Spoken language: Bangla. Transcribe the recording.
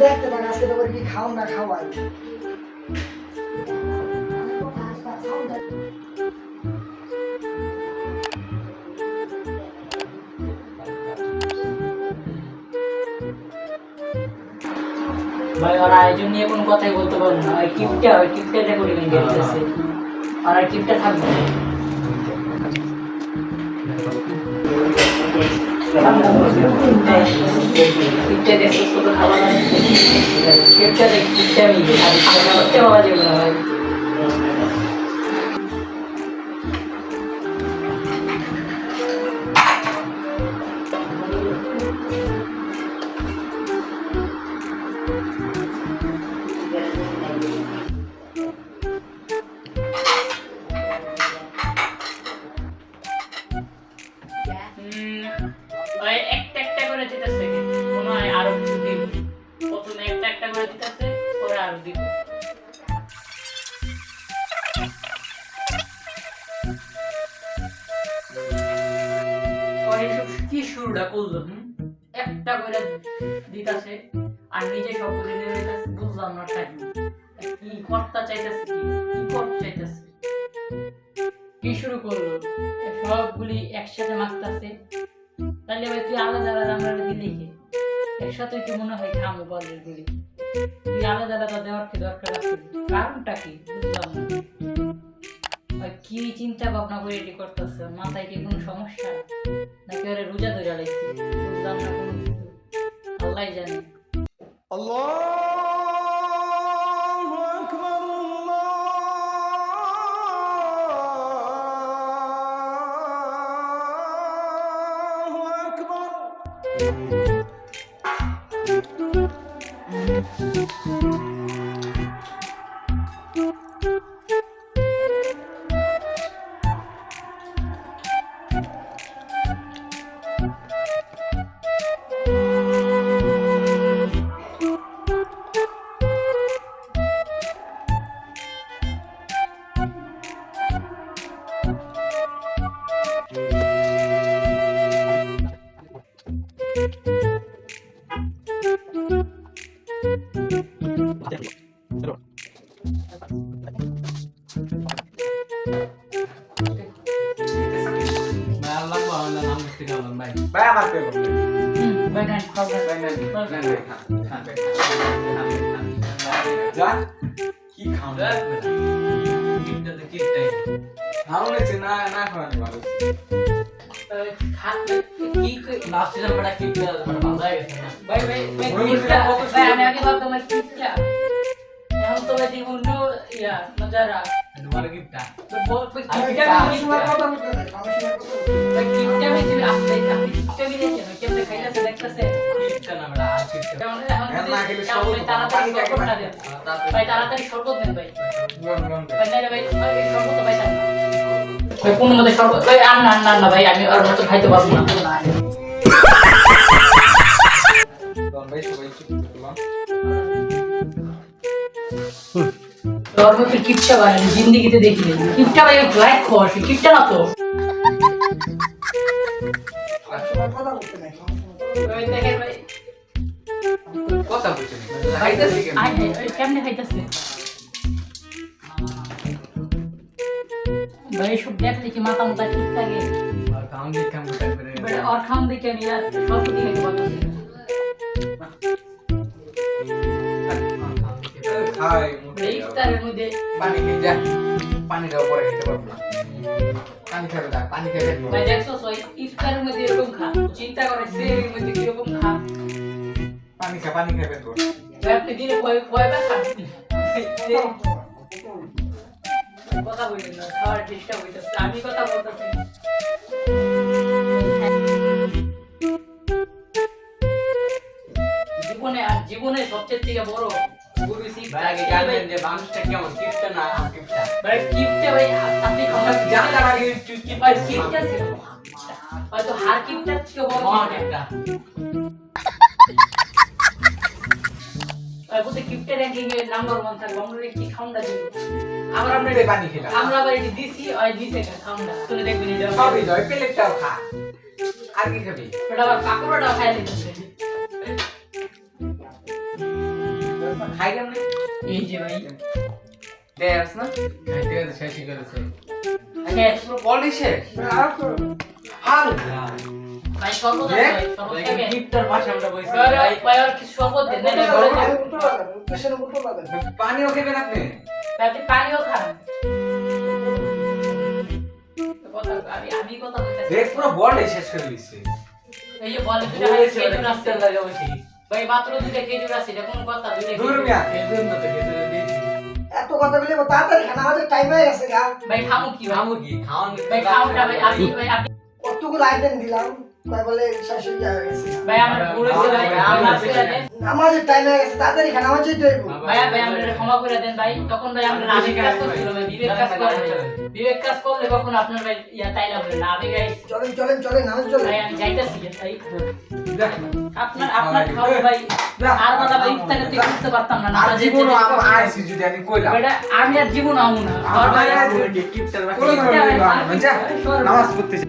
দেখতে পান আজকে তো করে কি খাও না খাওয়াই। ভাই, ওরা আয়োজন নিয়ে কোনো কথাই বলতে পারব না। ওই কিপটা ওই কিপটা রেকর্ডিং এ গেছে। আর আর কিপটা থাকবে না। কিপটা দেখছ কত খাবার আছে কিপটা একটা একটা করে দিতেছে মনে আরও কিছু দিব প্রথমে একটা একটা করে দিতেছে, পরে আরও দিব। কি শুরুটা করল একটা করে দিতেছে, আর নিজে নিতেছে, বুঝলাম না টাইম কি করতে চাইতেছে কি? কি চাইতেছে? কি শুরু করল? সবগুলি একসাথে মাখতেছে নাইলে ভাই তুই আলাদা আলাদা আমরা দিলেই কে একসাথে কি মনে হয় খামো বলের গুলি। তুই আলাদা আলাদা দেওয়ার কি দরকার আছে। কারণটা কি? বুঝলাম না। কি চিন্তা ভাবনা করে এটি করতেছে? মাথায় কি কোনো সমস্যা? নাকি ওরা রোজা ধরে আলাইছি বুঝলাম না কোনো আল্লাহ জানে। আল্লাহ! Thank you. สะดวกมาลักบอลนะน้ำติดเอาลงไป Baya bak be bakalım. ไปนั่นเข้านั่นไปนั่ไปไหนเลยค่ะหันไปทางหันไปทางบไปไปทาง Güzel. ขี้ขำเลเลิยไปไยกินจะตะกี้เตะ Hamle için ne ne kadar var? เตยคัดเลย কি- লাস্ট সিজন বড় কিপটা বড় মজা হয়ে গেছে ভাই ভাই ভাই আমি আগে ভাবতাম ভাই কিপটা এখন তো ভাই দেখুন ইয়া নজারা তোমার কিপটা তো বল কাজ আমি সময় কথা বলতে কিপটা আমি তুমি আসলে কিপটা আমি দেখেন কেমনে খাইলাছে দেখতেছে। কিপটা না বড় আর কিপটা যেমন এখন না তাড়াতাড়ি পানি খাইতে দেন ভাই তাড়াতাড়ি শরবত দেন ভাই। ভাই ভাই ভাই, এই ভাই না। ভাই কোন মধ্যে শরবত ভাই আর না না না ভাই আমি ওর মতো খাইতে পারব না গন ভাই তোর মতো কিপটা ভাই আমি জিন্দিগিতে দেখিনি কিপটা ভাই লাইক খোয়াস কিপটা না তো। কথা বলতে নাই ভাই দেখেন ভাই কথা বলছি ভাই খাইতেছি কেমনে খাইতেছে? ভাই সব দেখলে কি মাথা মাথা ঠিক থাকে আর পারে ওর খাম দেখে আমি আর সব দিকে ইফতারের মধ্যে পানি খেয়ে যা পানিটা উপরে খেতে পারব না পানি খাবে না পানি খেয়ে ভাই দেখছ ইফতারের মধ্যে এরকম খা চিন্তা করে সেরের মধ্যে কীরকম খা। পানি খা পানি খাবে তো আপনি দিনে কয় কয়বার খান কথা বলছেন না খাওয়ার চেষ্টা হইতেছে আমি কথা বলতেছি। জীবনে আর জীবনে সবচেয়ে থেকে বড় গুরু শিক্ষা আগে জানবেন যে মানুষটা কেমন কিপটা না কিপটা ভাই কিপটে ভাই আপনি খাওয়া জানার আগে কি ভাই কিপটা ছিল হয়তো হার কিপটা থেকে বড় কিপটা। বলতে কিপটে র্যাঙ্কিং এ নাম্বার ওয়ান থাকবে। আমরা কি খাউন্ডা আবার আমরা আমরা পানি খেলাম। আমরা আবার এটি দিছি ওই দিছে খাউন্ডা শুনে দেখবেন এটা সবই জয় প্লেটটাও খা। আর কি খাবি? ওটা আবার কাকুরাটাও খাই দিতেছে খাই কেমনে এই যে ভাই। দেখ না। খাইতে গেছে শেষই করেছে। শেষ বলই শেষ। আর তো হাল ভাই শপথ আছে দেখ, ভাই গিফটার পাশে আমরা বসে ভাই ভাই আর কি শপথ দেন না করে লাগান, উল্টো লাগান, পেছনে উল্টো লাগান। পানিও খেবেন আপনি? আপনি পানিও খান। কথা আমি আমি কথা বলতেছি দেখ পুরো বলই শেষ করে দিচ্ছে। এই যে বলে দুটা ভাই খেজুর আসছে ভাই মাত্র দুটা খেজুর আছে এটা কোন কথা? দুটা দূর মিয়া খেজুর না খেজুর এত কথা বলে তাড়াতাড়ি খানা আমাদের টাইম হয়ে গেছে ভাই খামু কি? ভাই খামু কি? খাওয়ান ভাই ভাই ভাই কতগুলো আইটেম দিলাম। তাই বলে শেষ হয়ে যাওয়া গেছে? ভাই আমার ভুল হয়েছে ভাই। আমার ভুল হয়েছে। আমাদের টাইম হয়ে গেছে তাড়াতাড়ি খানা আমার যেতে হইব ভাই ভাই আমরা ক্ষমা করে দেন ভাই। তখন ভাই আমরা আবেগ কাজ করছিল বিবেক কাজ করে বিবেক কাজ করলে কখন আপনার ভাই ইয়া তাই লাগবে না। আবেগ চলেন চলেন চলেন নামাজ চলেন। ভাই আমি যাইতাছি ভাই। আপনার আপনার খাওয়া ভাই আর ভাই ইফতারে তুই করতে পারতাম না আর জীবন যদি আমি কইলাম। বেটা আমি আর জীবন আমু না। আর ভাই গিফটার বাকি নামাজ পড়তেছি।